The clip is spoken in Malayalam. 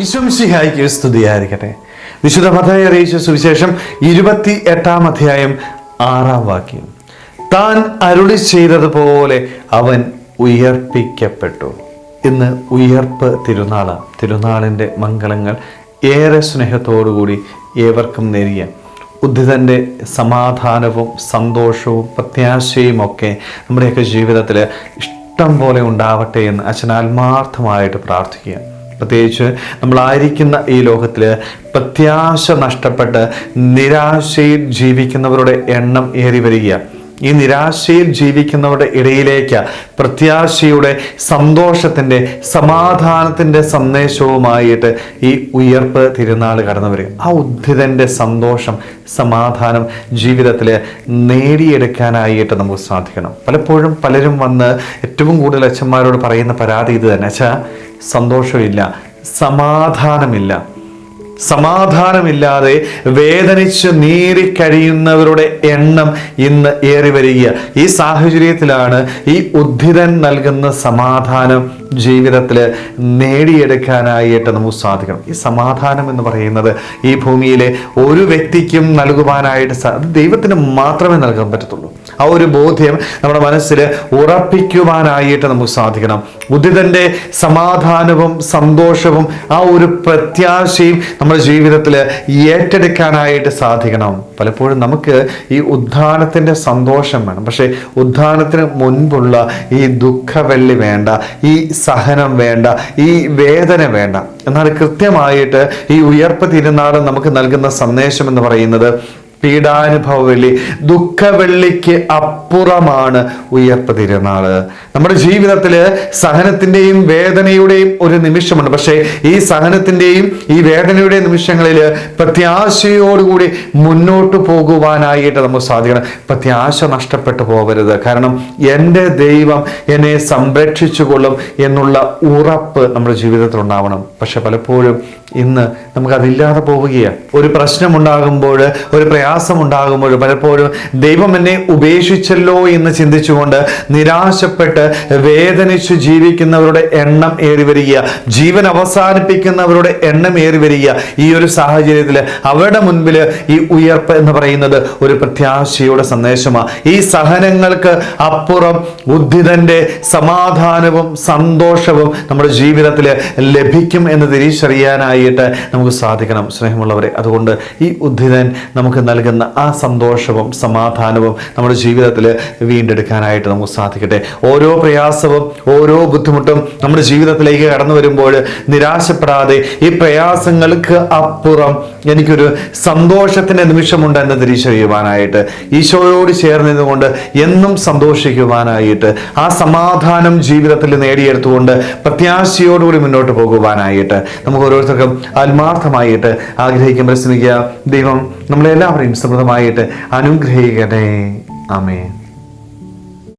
വിശ്വംസിഹായിക്ക് സ്തുതിയായിരിക്കട്ടെ. വിശുദ്ധ മതായി അറിയിച്ച സുവിശേഷം ഇരുപത്തി എട്ടാം അധ്യായം ആറാം വാക്യം. താൻ അരുളി ചെയ്തതുപോലെ അവൻ ഉയർപ്പിക്കപ്പെട്ടു. ഇന്ന് ഉയർപ്പ് തിരുനാളാണ്. തിരുനാളിന്റെ മംഗളങ്ങൾ ഏറെ സ്നേഹത്തോടുകൂടി ഏവർക്കും നേരിയ ഉദ്ധിതന്റെ സമാധാനവും സന്തോഷവും പ്രത്യാശയും ഒക്കെ നമ്മുടെയൊക്കെ ജീവിതത്തിൽ ഇഷ്ടം പോലെ ഉണ്ടാവട്ടെ എന്ന് അച്ഛൻ ആത്മാർത്ഥമായിട്ട് പ്രാർത്ഥിക്കുക പ്രത്യേകിച്ച് നമ്മളായിരിക്കുന്ന ഈ ലോകത്തിൽ പ്രത്യാശ നഷ്ടപ്പെട്ട് നിരാശയിൽ ജീവിക്കുന്നവരുടെ എണ്ണം ഏറി വരികയാണ് ഈ നിരാശയിൽ ജീവിക്കുന്നവരുടെ ഇടയിലേക്ക് പ്രത്യാശയുടെ സന്തോഷത്തിന്റെ സമാധാനത്തിന്റെ സന്ദേശവുമായിട്ട് ഈ ഉയർപ്പ് തിരുനാൾ കടന്നു വരിക. ആ ഉദ്ധിതന്റെ സന്തോഷം സമാധാനം ജീവിതത്തിൽ നേടിയെടുക്കാനായിട്ട് നമുക്ക് സാധിക്കണം. പലപ്പോഴും പലരും വന്ന് ഏറ്റവും കൂടുതൽ അച്ഛന്മാരോട് പറയുന്ന പരാതി ഇത് തന്നെ. അച്ഛാ സന്തോഷമില്ല സമാധാനമില്ല. സമാധാനമില്ലാതെ വേദനിച്ച് നീറി കഴിയുന്നവരുടെ എണ്ണം ഇന്ന് ഏറി വരിക. ഈ സാഹചര്യത്തിലാണ് ഈ ഉദ്ധിതൻ നൽകുന്ന സമാധാനം ജീവിതത്തിൽ നേടിയെടുക്കാനായിട്ട് നമുക്ക് സാധിക്കണം. ഈ സമാധാനം എന്ന് പറയുന്നത് ഈ ഭൂമിയിലെ ഒരു വ്യക്തിക്കും നൽകുവാനായിട്ട് ദൈവത്തിന് മാത്രമേ നൽകാൻ പറ്റത്തുള്ളൂ. ആ ഒരു ബോധ്യം നമ്മുടെ മനസ്സിൽ ഉറപ്പിക്കുവാനായിട്ട് നമുക്ക് സാധിക്കണം. ഉദിതന്റെ സമാധാനവും സന്തോഷവും ആ ഒരു പ്രത്യാശയും നമ്മുടെ ജീവിതത്തിൽ ഏറ്റെടുക്കാനായിട്ട് സാധിക്കണം. പലപ്പോഴും നമുക്ക് ഈ ഉദ്ധാനത്തിന്റെ സന്തോഷം വേണം. പക്ഷേ ഉദ്ധാനത്തിന് മുൻപുള്ള ഈ ദുഃഖവെള്ളി വേണ്ട ഈ സഹനം വേണ്ട ഈ വേദന വേണ്ട. എന്നാൽ കൃത്യമായിട്ട് ഈ ഉയർപ്പ് തിരുനാൾ നമുക്ക് നൽകുന്ന സന്ദേശം എന്ന് പറയുന്നത് പീഡാനുഭവ വെള്ളി ദുഃഖവെള്ളിക്ക് അപ്പുറമാണ് ഉയർപ്പ് തിരുനാൾ നമ്മുടെ ജീവിതത്തിൽ സഹനത്തിന്റെയും വേദനയുടെയും ഒരു നിമിഷമുണ്ട്. പക്ഷേ ഈ സഹനത്തിന്റെയും ഈ വേദനയുടെയും നിമിഷങ്ങളിൽ പ്രത്യാശയോടുകൂടി മുന്നോട്ട് പോകുവാനായിട്ട് നമുക്ക് സാധിക്കണം. പ്രത്യാശ നഷ്ടപ്പെട്ടു പോകരുത്. കാരണം എന്റെ ദൈവം എന്നെ സംരക്ഷിച്ചുകൊള്ളും എന്നുള്ള ഉറപ്പ് നമ്മുടെ ജീവിതത്തിൽ ഉണ്ടാവണം പക്ഷെ പലപ്പോഴും ഇന്ന് നമുക്കതില്ലാതെ പോവുകയാണ്. ഒരു പ്രശ്നമുണ്ടാകുമ്പോൾ ഒരു പ്രയാസം ഉണ്ടാകുമ്പോൾ പലപ്പോഴും ദൈവം എന്നെ ഉപേക്ഷിച്ചല്ലോ എന്ന് ചിന്തിച്ചുകൊണ്ട് നിരാശപ്പെട്ട് വേദനിച്ചു ജീവിക്കുന്നവരുടെ എണ്ണം ഏറി വരിക ജീവൻ അവസാനിപ്പിക്കുന്നവരുടെ എണ്ണം ഏറി വരിക. ഈ ഒരു സാഹചര്യത്തിൽ അവരുടെ മുൻപിൽ ഈ ഉയർപ്പ് എന്ന് പറയുന്നത് ഒരു പ്രത്യാശയുടെ സന്ദേശമാണ് ഈ സഹനങ്ങൾക്ക് അപ്പുറം ഉദ്ധിതന്റെ സമാധാനവും സന്തോഷവും നമ്മുടെ ജീവിതത്തിൽ ലഭിക്കും എന്ന് തിരിച്ചറിയാനായിട്ട് നമുക്ക് സാധിക്കണം. സ്നേഹമുള്ളവരെ അതുകൊണ്ട് ഈ ഉദ്ധിതൻ നമുക്ക് നൽകുന്ന ആ സന്തോഷവും സമാധാനവും നമ്മുടെ ജീവിതത്തിൽ വീണ്ടെടുക്കാനായിട്ട് നമുക്ക് സാധിക്കട്ടെ. ഓരോ പ്രയാസവും ഓരോ ബുദ്ധിമുട്ടും നമ്മുടെ ജീവിതത്തിലേക്ക് കടന്നു വരുമ്പോൾ നിരാശപ്പെടാതെ ഈ പ്രയാസങ്ങൾക്ക് അപ്പുറം എനിക്കൊരു സന്തോഷത്തിന്റെ നിമിഷമുണ്ട് എന്ന് തിരിച്ചറിയുവാനായിട്ട് ഈശോയോട് ചേർന്നതുകൊണ്ട് എന്നും സന്തോഷിക്കുവാനായിട്ട് ആ സമാധാനം ജീവിതത്തിൽ നേടിയെടുത്തുകൊണ്ട് പ്രത്യാശയോടുകൂടി മുന്നോട്ട് പോകുവാനായിട്ട് നമുക്ക് ഓരോരുത്തർക്കും ആത്മാർത്ഥമായിട്ട് ആഗ്രഹിക്കാൻ പരിശ്രമിക്കുക ദൈവം നമ്മളെല്ലാവരെയും സമൃദ്ധമായിട്ട് അനുഗ്രഹിക്കണേ ആമേൻ.